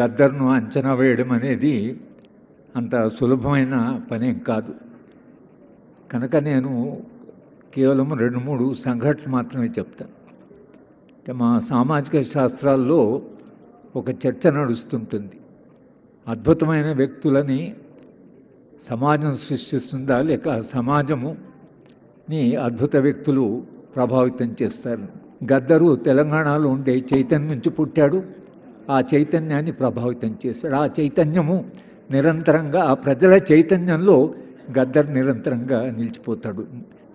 గద్దర్ను అంచనా వేయడం అనేది అంత సులభమైన పనేం కాదు. కనుక నేను కేవలం రెండు మూడు సంఘటనలు మాత్రమే చెప్తాను. అంటే మా సామాజిక శాస్త్రాల్లో ఒక చర్చ నడుస్తుంటుంది. అద్భుతమైన వ్యక్తులని సమాజం సృష్టిస్తుందా లేక సమాజముని అద్భుత వ్యక్తులు ప్రభావితం చేస్తారు? గద్దరు తెలంగాణలో ఉండే చైతన్యం నుంచి పుట్టాడు. ఆ చైతన్యాన్ని ప్రభావితం చేశాడు. ఆ చైతన్యము నిరంతరంగా ఆ ప్రజల చైతన్యంలో గద్దర్ నిరంతరంగా నిలిచిపోతాడు.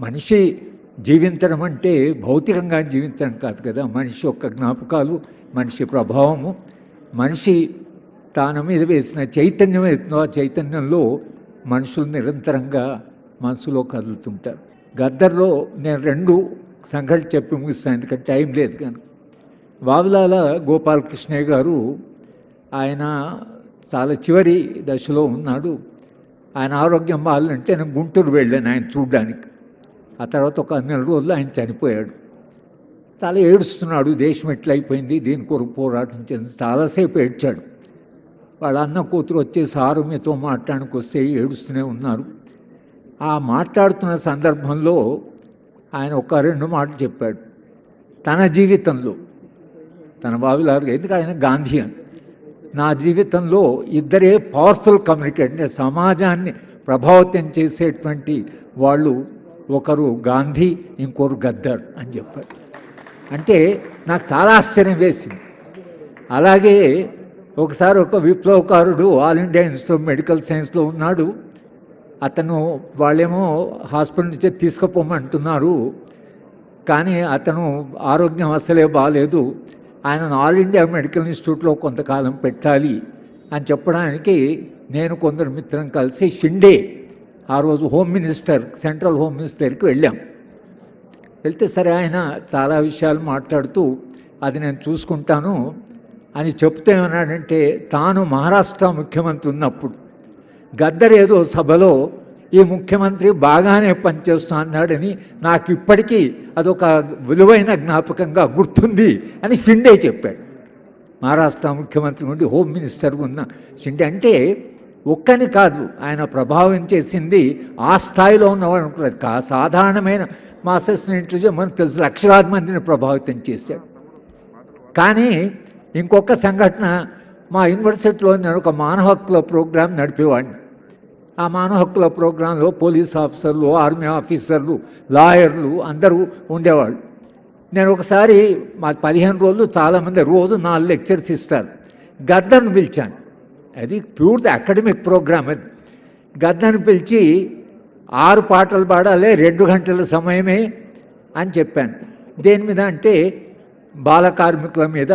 మనిషి జీవించడం అంటే భౌతికంగా జీవించడం కాదు కదా. మనిషి యొక్క జ్ఞాపకాలు మనిషి ప్రభావము మనిషి తాన మీద వేసిన చైతన్యం అవుతుందో ఆ చైతన్యంలో మనుషులు నిరంతరంగా మనసులో కదులుతుంటారు. గద్దర్లో నేను రెండు సంఘటన చెప్పి ముగిస్తాను ఎందుకంటే టైం లేదు కానీ. వావిలాల గోపాలకృష్ణయ్య గారు ఆయన చాలా చివరి దశలో ఉన్నాడు. ఆయన ఆరోగ్యం బాగాలంటే నేను గుంటూరు వెళ్ళాను ఆయన చూడడానికి. ఆ తర్వాత ఒక నెల రోజులు ఆయన చనిపోయాడు. చాలా ఏడుస్తున్నాడు దేశం ఎట్లయిపోయింది దీని కొరకు పోరాటం చేసి చాలాసేపు ఏడ్చాడు. వాళ్ళ అన్న కూతురు వచ్చే సారు మీతో మాట్లాడానికి వస్తే ఏడుస్తూనే ఉన్నారు. ఆ మాట్లాడుతున్న సందర్భంలో ఆయన ఒక రెండు మాటలు చెప్పాడు. తన జీవితంలో తన బావిలారుగా ఎందుకు ఆయన గాంధీ అని నా జీవితంలో ఇద్దరే పవర్ఫుల్ కమ్యూనికేట్ అంటే సమాజాన్ని ప్రభావితం చేసేటువంటి వాళ్ళు ఒకరు గాంధీ ఇంకొకరు గద్దర్ అని చెప్పారు. అంటే నాకు చాలా ఆశ్చర్యం వేసింది. అలాగే ఒకసారి ఒక విప్లవకారుడు all India institute of medical సైన్స్లో ఉన్నాడు. అతను వాళ్ళేమో హాస్పిటల్ నుంచి తీసుకుపోమంటున్నారు. కానీ అతను ఆరోగ్యం అసలే బాగాలేదు ఆయన ఆల్ ఇండియా మెడికల్ ఇన్స్టిట్యూట్లో కొంతకాలం పెట్టాలి అని చెప్పడానికి నేను కొందరు మిత్రం కలిసి షిండే ఆ రోజు హోమ్ మినిస్టర్ సెంట్రల్ హోమ్ మినిస్టర్కి వెళ్ళాం. వెళ్తే సరే ఆయన చాలా విషయాలు మాట్లాడుతూ అది నేను చూసుకుంటాను అని చెప్తే ఏమన్నాడంటే తాను మహారాష్ట్ర ముఖ్యమంత్రి ఉన్నప్పుడు గద్దర్ ఏదో సభలో ఈ ముఖ్యమంత్రి బాగానే పనిచేస్తూ అన్నాడని నాకు ఇప్పటికీ అదొక విలువైన జ్ఞాపకంగా గుర్తుంది అని షిండే చెప్పాడు. మహారాష్ట్ర ముఖ్యమంత్రి నుండి హోమ్ మినిస్టర్ ఉన్న షిండే అంటే ఒక్కని కాదు ఆయన ప్రభావం చేసింది ఆ స్థాయిలో ఉన్నవాడు కా సాధారణమైన మాస్టర్స్ ఇంట్లో మనకు తెలుసు లక్షలాది మందిని ప్రభావితం చేశాడు. కానీ ఇంకొక సంఘటన మా యూనివర్సిటీలో నేను ఒక మానవ హక్కుల ప్రోగ్రాం నడిపేవాడిని. ఆ మానవ హక్కుల ప్రోగ్రాంలో పోలీస్ ఆఫీసర్లు ఆర్మీ ఆఫీసర్లు లాయర్లు అందరూ ఉండేవాళ్ళు. నేను ఒకసారి మా పదిహేను రోజులు చాలామంది రోజు నాలుగు లెక్చర్స్ ఇస్తారు. గద్దను పిలిచాను. అది ప్యూర్ అకాడమిక్ ప్రోగ్రామ్ అది. గద్దను పిలిచి ఆరు పాటలు పాడాలి రెండు గంటల సమయమే అని చెప్పాను. దేని మీద అంటే బాల కార్మికుల మీద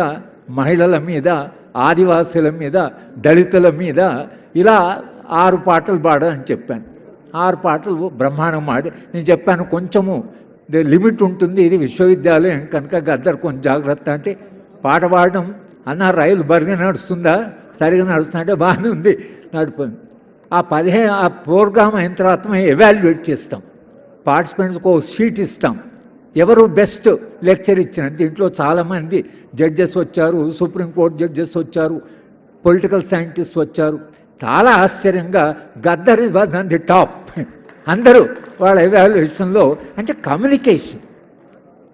మహిళల మీద ఆదివాసుల మీద దళితుల మీద ఇలా ఆరు పాటలు పాడని చెప్పాను. ఆరు పాటలు బ్రహ్మాండం పాడి నేను చెప్పాను కొంచెము లిమిట్ ఉంటుంది ఇది విశ్వవిద్యాలయం కనుక గద్దరు కొంచెం జాగ్రత్త అంటే పాట పాడడం అన్న రైలు బరిగా నడుస్తుందా? సరిగా నడుస్తుందంటే బాగానే ఉంది నడిపోయింది. ఆ పదిహేను ఆ ప్రోగ్రామ్ అయిన తర్వాత మేము ఎవాల్యుయేట్ చేస్తాం. పార్టిసిపెంట్స్కి ఒక షీట్ ఇస్తాం. ఎవరు బెస్ట్ లెక్చర్ ఇచ్చిన దీంట్లో చాలామంది జడ్జెస్ వచ్చారు సుప్రీంకోర్టు జడ్జెస్ వచ్చారు పొలిటికల్ సైంటిస్ట్ వచ్చారు చాలా ఆశ్చర్యంగా Gaddar is was on the top. అందరూ వాళ్ళ ఎవాల్యుయేషన్లో అంటే communication.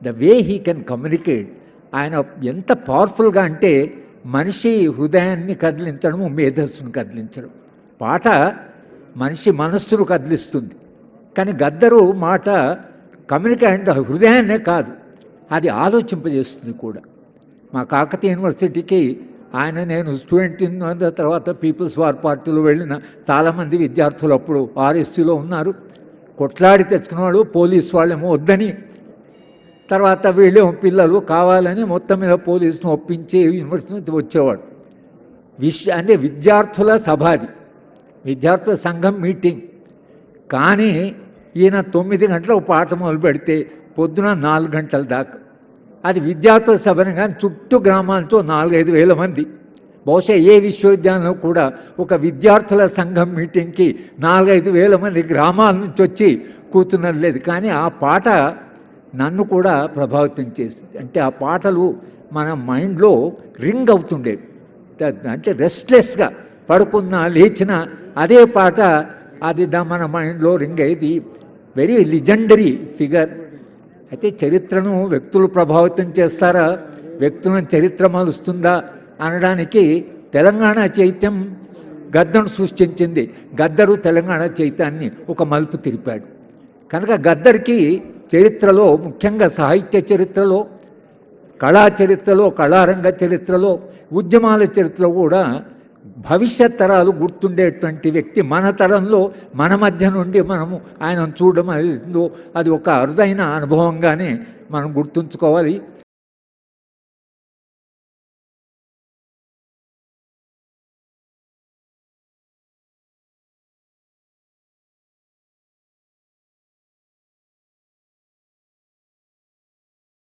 The way he can communicate. ఆయన ఎంత పవర్ఫుల్గా అంటే మనిషి హృదయాన్ని కదిలించడము మేధస్సును కదిలించడం. పాట మనిషి మనస్సును కదిలిస్తుంది. కానీ గద్దరు మాట కమ్యూనికేట్ హృదయాన్నే కాదు అది ఆలోచింపజేస్తుంది కూడా. మా కాకతీయ యూనివర్సిటీకి ఆయన నేను స్టూడెంట్ ఉన్న తర్వాత పీపుల్స్ వార్ పార్టీలో వెళ్ళిన చాలామంది విద్యార్థులు అప్పుడు ఆర్ఎస్సీలో ఉన్నారు. కొట్లాడి తెచ్చుకున్నవాడు పోలీస్ వాళ్ళేమో వద్దని. తర్వాత వీళ్ళేమో పిల్లలు కావాలని మొత్తం మీద పోలీసును ఒప్పించి యూనివర్సిటీ వచ్చేవాడు. విష అంటే విద్యార్థుల సభ అది. విద్యార్థుల సంఘం మీటింగ్. కానీ ఈయన తొమ్మిది గంటలకు పాట మొదలు పెడితే పొద్దున నాలుగు గంటల దాకా అది విద్యార్థుల సభను కానీ చుట్టూ గ్రామాలతో నాలుగైదు వేల మంది. బహుశా ఏ విశ్వవిద్యాలయంలో కూడా ఒక విద్యార్థుల సంఘం మీటింగ్కి నాలుగైదు వేల మంది గ్రామాల నుంచి వచ్చి కూర్చున్నది లేదు. కానీ ఆ పాట నన్ను కూడా ప్రభావితం చేసింది. అంటే ఆ పాటలు మన మైండ్లో రింగ్ అవుతుండేవి. అంటే రెస్ట్లెస్గా పడుకున్నా లేచిన అదే పాట అది మన మైండ్లో రింగ్ అయ్యేది. Very legendary figure. అయితే చరిత్రను వ్యక్తులు ప్రభావితం చేస్తారా? వ్యక్తులను చరిత్ర మలుస్తుందా? అనడానికి తెలంగాణ చైత్యం గద్దను సృష్టించింది. గద్దరు తెలంగాణ చైత్యాన్ని ఒక మలుపు తిరిపాడు. కనుక గద్దరికి చరిత్రలో ముఖ్యంగా సాహిత్య చరిత్రలో కళా చరిత్రలో కళారంగ చరిత్రలో ఉద్యమాల చరిత్రలో కూడా భవిష్యత్ తరాలు గుర్తుండేటువంటి వ్యక్తి మన తరంలో మన మధ్య నుండి మనము ఆయనను చూడడం అది అది ఒక అరుదైన అనుభవంగానే మనం గుర్తుంచుకోవాలి.